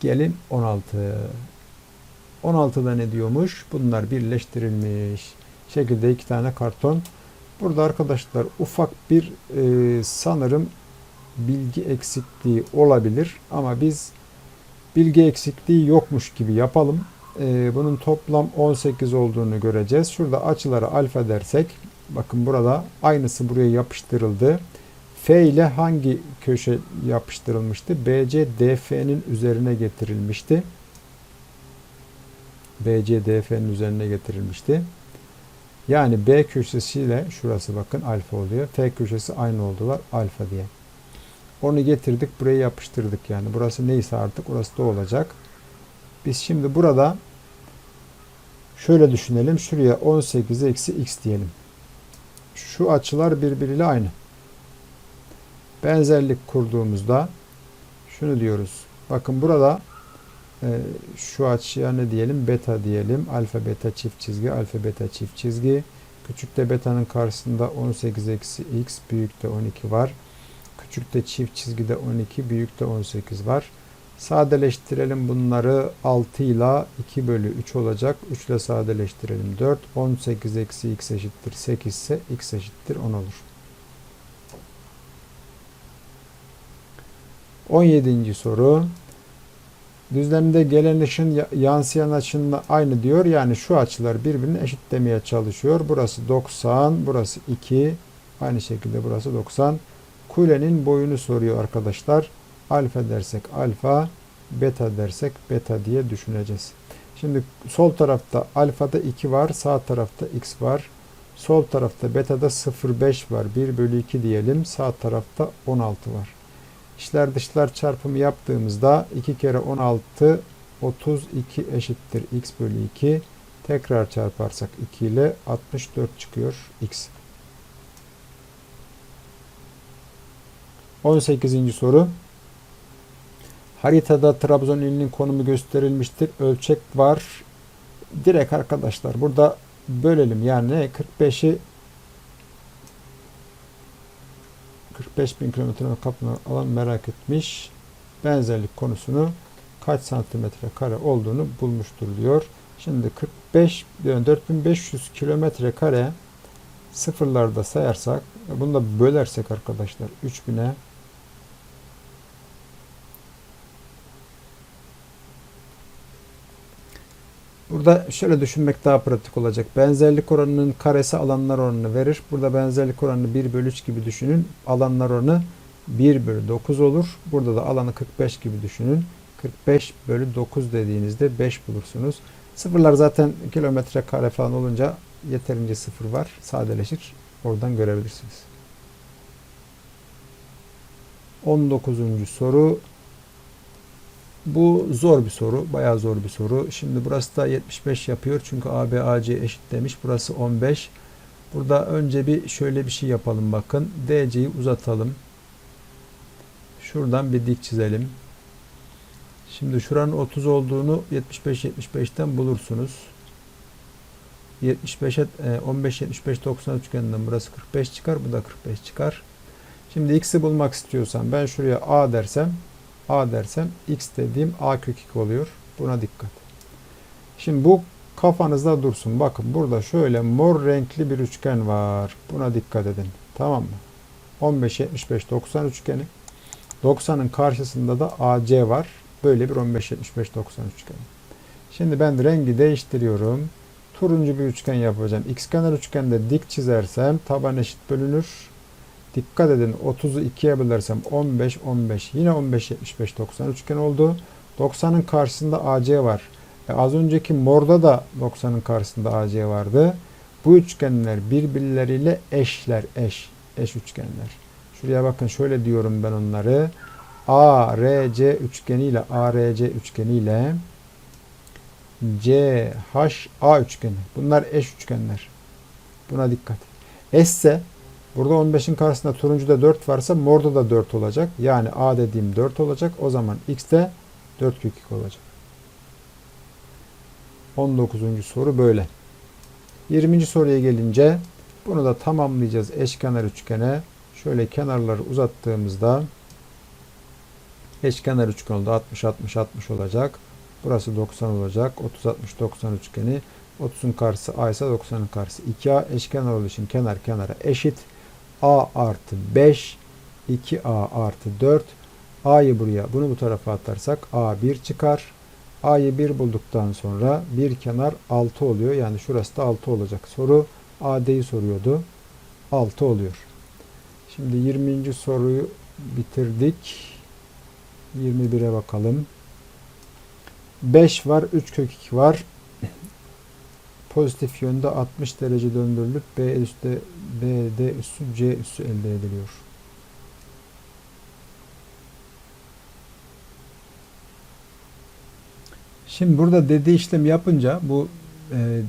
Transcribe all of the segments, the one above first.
Gelin 16. 16'da ne diyormuş? Bunlar birleştirilmiş. Şekilde iki tane karton. Burada arkadaşlar ufak bir e, sanırım bilgi eksikliği olabilir. Ama biz bilgi eksikliği yokmuş gibi yapalım. E, bunun toplam 18 olduğunu göreceğiz. Şurada açıları alfa dersek bakın burada aynısı buraya yapıştırıldı. F ile hangi köşe yapıştırılmıştı? BC DF'nin üzerine getirilmişti. BC DF'nin üzerine getirilmişti. Yani B köşesiyle şurası bakın alfa oluyor. F köşesi aynı oldular alfa diye. Onu getirdik buraya yapıştırdık yani. Burası neyse artık orası da olacak. Biz şimdi burada şöyle düşünelim. Şuraya 18 eksi x diyelim. Şu açılar birbiriyle aynı. Benzerlik kurduğumuzda şunu diyoruz. Bakın burada e, şu açıya ne diyelim? Beta diyelim. Alfa beta çift çizgi, alfa beta çift çizgi. Küçükte beta'nın karşısında 18 eksi x, büyükte 12 var. Küçükte çift çizgide 12, büyükte 18 var. Sadeleştirelim bunları 6 ile 2 bölü 3 olacak. 3 ile sadeleştirelim 4. 18 eksi x eşittir 8 ise x eşittir 10 olur. 17. soru. Düzlemde gelen ışın yansıyan açınla aynı diyor. Yani şu açılar birbirini eşitlemeye çalışıyor. Burası 90, burası 2. Aynı şekilde burası 90. Kulenin boyunu soruyor arkadaşlar. Alfa dersek alfa, beta dersek beta diye düşüneceğiz. Şimdi sol tarafta alfada 2 var, sağ tarafta x var. Sol tarafta betada 0,5 var. 1 bölü 2 diyelim. Sağ tarafta 16 var. İçler dışlar çarpımı yaptığımızda 2 kere 16 32 eşittir x bölü 2. Tekrar çarparsak 2 ile 64 çıkıyor x. 18. soru. Haritada Trabzon ilinin konumu gösterilmiştir. Ölçek var. Direkt arkadaşlar burada bölelim. Yani 45'i 45 bin kilometre kaplanan alan merak etmiş. Benzerlik konusunu kaç santimetre kare olduğunu bulmuştur diyor. Şimdi 45 yani 4500 kilometre kare sıfırlarda sayarsak bunu da bölersek arkadaşlar 3000'e Burada şöyle düşünmek daha pratik olacak. Benzerlik oranının karesi alanlar oranını verir. Burada benzerlik oranını 1 bölü 3 gibi düşünün. Alanlar oranı 1 bölü 9 olur. Burada da alanı 45 gibi düşünün. 45 bölü 9 dediğinizde 5 bulursunuz. Sıfırlar zaten kilometre kare falan olunca yeterince sıfır var. Sadeleşir. Oradan görebilirsiniz. 19. soru bu zor bir soru. Bayağı zor bir soru. Şimdi burası da 75 yapıyor. Çünkü AB AC eşit demiş. Burası 15. Burada önce bir şöyle bir şey yapalım bakın. DC'yi uzatalım. Şuradan bir dik çizelim. Şimdi şuranın 30 olduğunu 75 75'ten bulursunuz. 75'e 15 75 90 üçgeninden burası 45 çıkar. Bu da 45 çıkar. Şimdi x'i bulmak istiyorsam ben şuraya a dersem a dersem x dediğim a kök 2 oluyor. Buna dikkat. Şimdi bu kafanızda dursun. Bakın burada şöyle mor renkli bir üçgen var. Buna dikkat edin. Tamam mı? 15 75 90 üçgeni. 90'ın karşısında da AC var. Böyle bir 15 75 90 üçgeni. Şimdi ben rengi değiştiriyorum. Turuncu bir üçgen yapacağım. X kenar üçgende dik çizersem taban eşit bölünür. Dikkat edin 30'u 2'ye bölersem 15 15 yine 15 75 90 üçgen oldu. 90'ın karşısında AC var. E az önceki morda da 90'ın karşısında AC vardı. Bu üçgenler birbirleriyle eşler eş eş üçgenler. Şuraya bakın şöyle diyorum ben onları. ARC üçgeniyle ARC üçgeniyle CHA üçgeni. Bunlar eş üçgenler. Buna dikkat. S ise Burada 15'in karşısında turuncuda 4 varsa morda da 4 olacak. Yani A dediğim 4 olacak. O zaman X de 4 kök 2 olacak. 19. soru böyle. 20. soruya gelince bunu da tamamlayacağız eşkenar üçgene. Şöyle kenarları uzattığımızda Eşkenar üçgen oldu. 60 60 60 olacak. Burası 90 olacak. 30 60 90 üçgeni. 30'un karşısı A ise 90'ın karşısı 2A. Eşkenar olduğu için kenar kenara eşit. A artı 5 2A artı 4 A'yı buraya bunu bu tarafa atarsak A 1 çıkar. A'yı 1 bulduktan sonra bir kenar 6 oluyor. Yani şurası da 6 olacak. Soru AD'yi soruyordu. 6 oluyor. Şimdi 20. soruyu bitirdik. 21'e bakalım. 5 var. 3 kök 2 var. Pozitif yönde 60 derece döndürülüp B üstte BD üssü C üssü elde ediliyor. Şimdi burada dediği işlem yapınca bu e,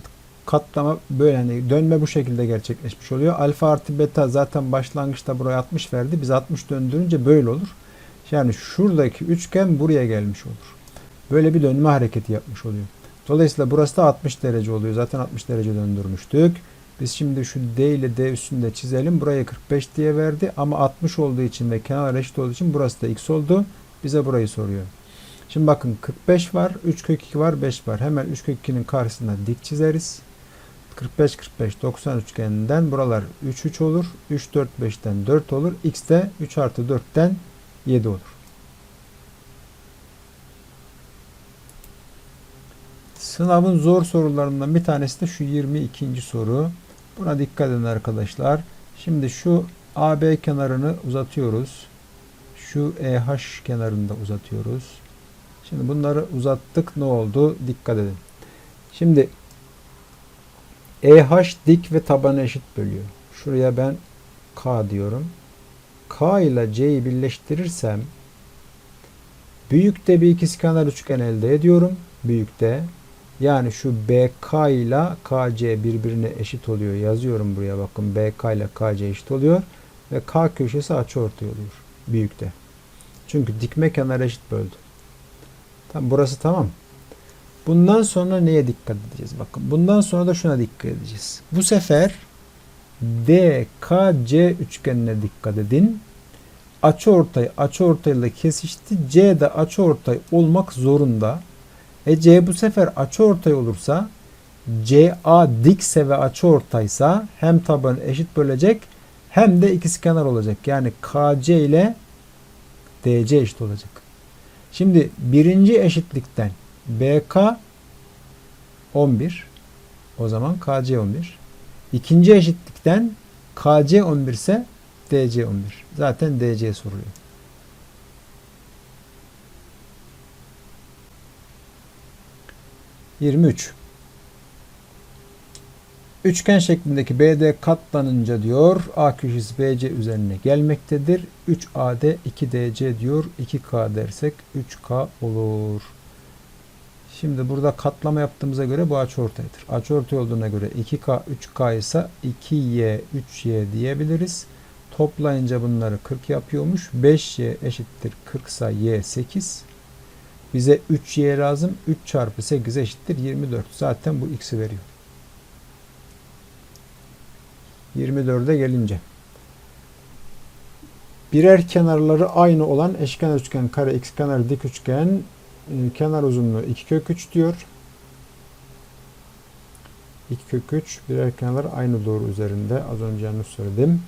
katlama böyle yani dönme bu şekilde gerçekleşmiş oluyor. Alfa artı beta zaten başlangıçta buraya 60 verdi. Biz 60 döndürünce böyle olur. Yani şuradaki üçgen buraya gelmiş olur. Böyle bir dönme hareketi yapmış oluyor. Dolayısıyla burası da 60 derece oluyor. Zaten 60 derece döndürmüştük. Biz şimdi şu D ile D üstünde çizelim. Buraya 45 diye verdi ama 60 olduğu için ve kenar eşit olduğu için burası da x oldu. Bize burayı soruyor. Şimdi bakın 45 var, 3 kök 2 var, 5 var. Hemen 3 kök 2'nin karşısına dik çizeriz. 45 45 90 üçgeninden buralar 3 3 olur. 3 4 5'ten 4 olur. X de 3 artı 4'ten 7 olur. Sınavın zor sorularından bir tanesi de şu 22. soru. Buna dikkat edin arkadaşlar. Şimdi şu AB kenarını uzatıyoruz. Şu EH kenarını da uzatıyoruz. Şimdi bunları uzattık. Ne oldu? Dikkat edin. Şimdi EH dik ve tabanı eşit bölüyor. Şuraya ben K diyorum. K ile C'yi birleştirirsem büyükte bir ikizkenar üçgen elde ediyorum. Büyükte. Yani şu BK ile KC birbirine eşit oluyor. Yazıyorum buraya bakın. BK ile KC eşit oluyor. Ve K köşesi açıortay oluyor. Büyükte. Çünkü dikme kenar eşit böldü. Tamam, burası tamam. Bundan sonra neye dikkat edeceğiz? Bakın bundan sonra da şuna dikkat edeceğiz. Bu sefer DKC üçgenine dikkat edin. Açıortay açıortayla kesişti. C de açıortay olmak zorunda. E C bu sefer açıortay olursa CA dikse ve açıortaysa hem tabanı eşit bölecek hem de ikizkenar olacak. Yani KC ile DC eşit olacak. Şimdi birinci eşitlikten BK 11 o zaman KC 11. İkinci eşitlikten KC 11 ise DC 11. Zaten DC soruluyor. Yirmi üç. Üçgen şeklindeki BD katlanınca diyor A köşesi BC üzerine gelmektedir. 3AD 2DC diyor. 2K dersek 3K olur. Şimdi burada katlama yaptığımıza göre bu açıortaydır. Açıortay olduğuna göre 2K 3K ise 2Y 3Y diyebiliriz. Toplayınca bunları 40 yapıyormuş. 5Y eşittir 40 ise Y 8. Bize 3Y lazım. 3 çarpı 8 eşittir 24. Zaten bu x'i veriyor. 24'e gelince. Birer kenarları aynı olan eşkenar üçgen, kare, x kenar, dik üçgen e, kenar uzunluğu 2 kök 3 diyor. 2 kök 3 birer kenar aynı doğru üzerinde. Az önce yanlış söyledim.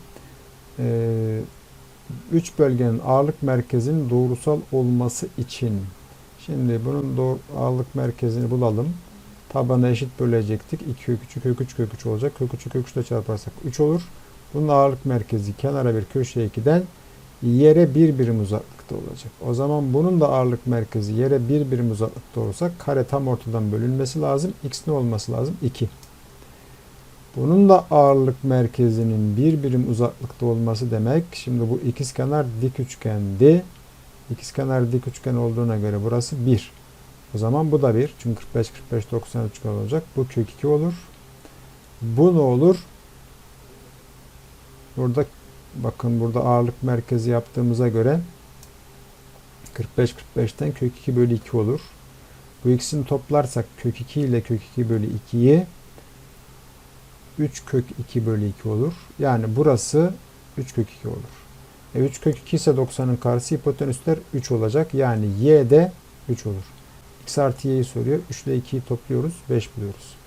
3 e, bölgenin ağırlık merkezinin doğrusal olması için şimdi bunun doğru, ağırlık merkezini bulalım. Tabanı eşit bölecektik. 2 kök 3'ü kök 3 kök 3 olacak. Kök 3'ü kök 3 ile çarparsak 3 olur. Bunun ağırlık merkezi kenara bir köşeye 2'den yere bir birim uzaklıkta olacak. O zaman bunun da ağırlık merkezi yere bir birim uzaklıkta olursa kare tam ortadan bölünmesi lazım. X ne olması lazım? 2. Bunun da ağırlık merkezinin bir birim uzaklıkta olması demek. Şimdi bu ikizkenar dik üçgendi. İkizkenar dik üçgen olduğuna göre burası 1. O zaman bu da 1. Çünkü 45 45 90 üçgen olacak. Bu kök 2 olur. Bu ne olur? Burada bakın burada ağırlık merkezi yaptığımıza göre 45 45'ten kök 2 bölü 2 olur. Bu ikisini toplarsak kök 2 ile kök 2 bölü 2'yi 3 kök 2 bölü 2 olur. Yani burası 3 kök 2 olur. E 3 kök 2 ise 90'ın karşısı hipotenüsler 3 olacak. Yani y de 3 olur. x artı y'yi soruyor. 3 ile 2'yi topluyoruz. 5 buluyoruz.